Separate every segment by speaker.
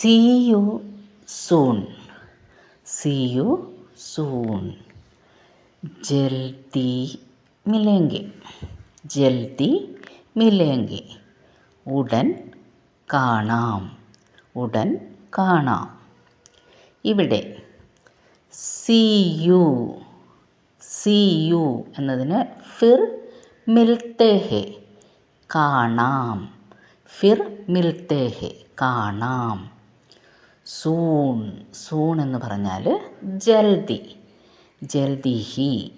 Speaker 1: See you soon see you soon ജൽദി മിലേങ്കെ. ജൽദി മിലേങ്കെ. ഉടൻ കാണാം. ഉടൻ കാണാം. ഇവിടെ സി യു സി യു എന്നതിന് ഫിർ മിൽത്തേഹെ. കാണാം. ഫിർ മിൽത്തേഹെ. കാണാം. സൂൺ സൂൺ എന്ന് പറഞ്ഞാൽ ജൽദി. ജൽദി ഹി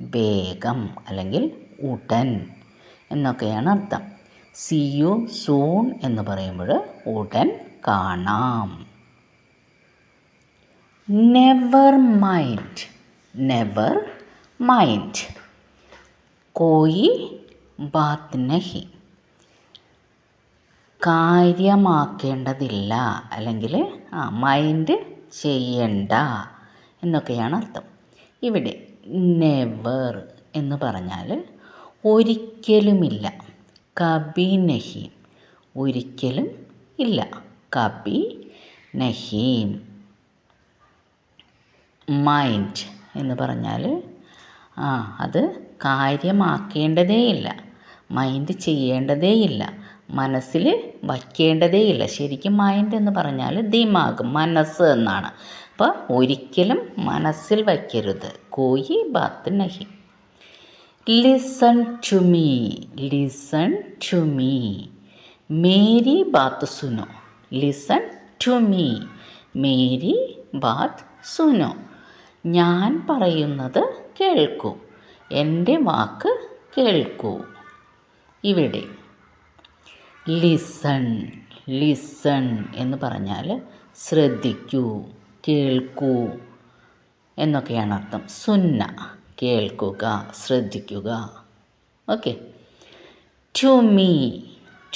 Speaker 1: വേഗം അല്ലെങ്കിൽ ഉടൻ എന്നൊക്കെയാണ് അർത്ഥം. സി യു സൂൺ എന്ന് പറയുമ്പോൾ ഉടൻ കാണാം. നെവർ മൈൻഡ് നെവർ മൈൻഡ് കോയി ബാത്ത് നഹി. കാര്യമാക്കേണ്ടതില്ല. അല്ലെങ്കിൽ ആ മൈൻഡ് ചെയ്യണ്ട എന്നൊക്കെയാണ് അർത്ഥം. ഇവിടെ നെവർ എന്ന് പറഞ്ഞാൽ ഒരിക്കലുമില്ല. കബി നഹീം ഒരിക്കലും ഇല്ല. കബി നഹീം മൈൻഡ് എന്ന് പറഞ്ഞാൽ ആ അത് കാര്യമാക്കേണ്ടതേയില്ല. മൈൻഡ് ചെയ്യേണ്ടതേയില്ല. മനസ്സിൽ വയ്ക്കേണ്ടതേയില്ല. ശരിക്കും മൈൻഡ് എന്ന് പറഞ്ഞാൽ ദിമാഗ് മനസ്സ് എന്നാണ്. അപ്പോൾ ഒരിക്കലും മനസ്സിൽ വയ്ക്കരുത്. കോയി ബാത്ത് നഹി. Listen to me listen to me Mary ബാത്ത് സുനോ. ലിസൺ ടു മീ മേരി ബാത്ത് സുനോ. ഞാൻ പറയുന്നത് കേൾക്കൂ. എന്റെ വാക്ക് കേൾക്കൂ. ഇവിടെ ലിസൺ ലിസൺ എന്ന് പറഞ്ഞാൽ ശ്രദ്ധിക്കൂ കേൾക്കൂ എന്നൊക്കെയാണ് അർത്ഥം. സുന്ന കേൾക്കുക ശ്രദ്ധിക്കുക. Okay to me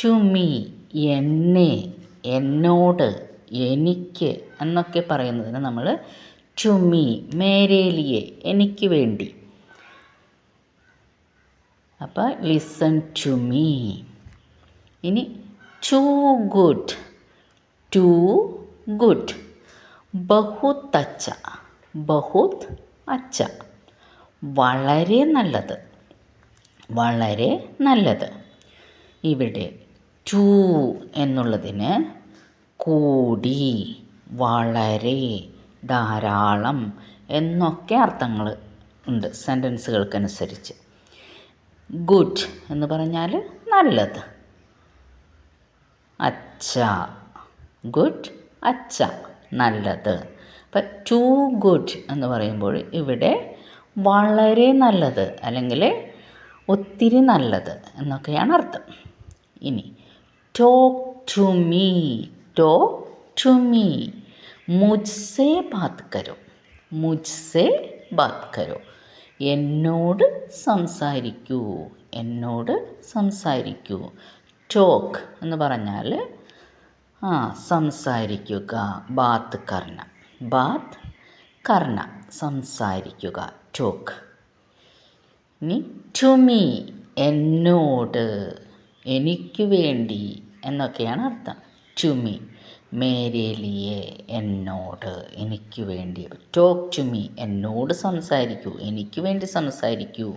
Speaker 1: to me എന്നെ എന്നോട് എനിക്ക് എന്നൊക്കെ പറയുന്നതിന് നമ്മൾ ടു മീ മേരേലിയെ എനിക്ക് വേണ്ടി. അപ്പോൾ ലിസൺ ടു മീ ഇനി ടു ഗുഡ് ടു ഗുഡ് ബഹുത് അച്ച ബഹുത് അച്ച വളരെ നല്ലത് വളരെ നല്ലത്. ഇവിടെ ടു എന്നുള്ളതിന് കൂടി വളരെ ധാരാളം എന്നൊക്കെ അർത്ഥങ്ങൾ ഉണ്ട് സെന്റൻസുകൾക്കനുസരിച്ച് ഗുഡ് എന്ന് പറഞ്ഞാൽ നല്ലത്. അച്ച ഗുഡ് അച്ച നല്ലത്. അപ്പം ടു ഗുഡ് എന്ന് പറയുമ്പോൾ ഇവിടെ വളരെ നല്ലത് അല്ലെങ്കിൽ ഒത്തിരി നല്ലത് എന്നൊക്കെയാണ് അർത്ഥം. ഇനി talk to me talk to me മുജ്സെ ബാത് കരോ മുജ്സെ ബാത് കരോ എന്നോട് സംസാരിക്കൂ. എന്നോട് സംസാരിക്കൂ. ടോക്ക് എന്ന് പറഞ്ഞാൽ ആ സംസാരിക്കുക ബാത്ത് കർണ. ബാത്ത് കർണ സംസാരിക്കുക ടോക്ക് ഇനി ടു മീ എന്നോട് എനിക്ക് വേണ്ടി എന്നൊക്കെയാണ് അർത്ഥം. ടു മീ മേരേലിയെ എന്നോട് എനിക്ക് വേണ്ടി. ടോക്ക് ടു മീ എന്നോട് സംസാരിക്കൂ എനിക്ക് വേണ്ടി സംസാരിക്കൂ.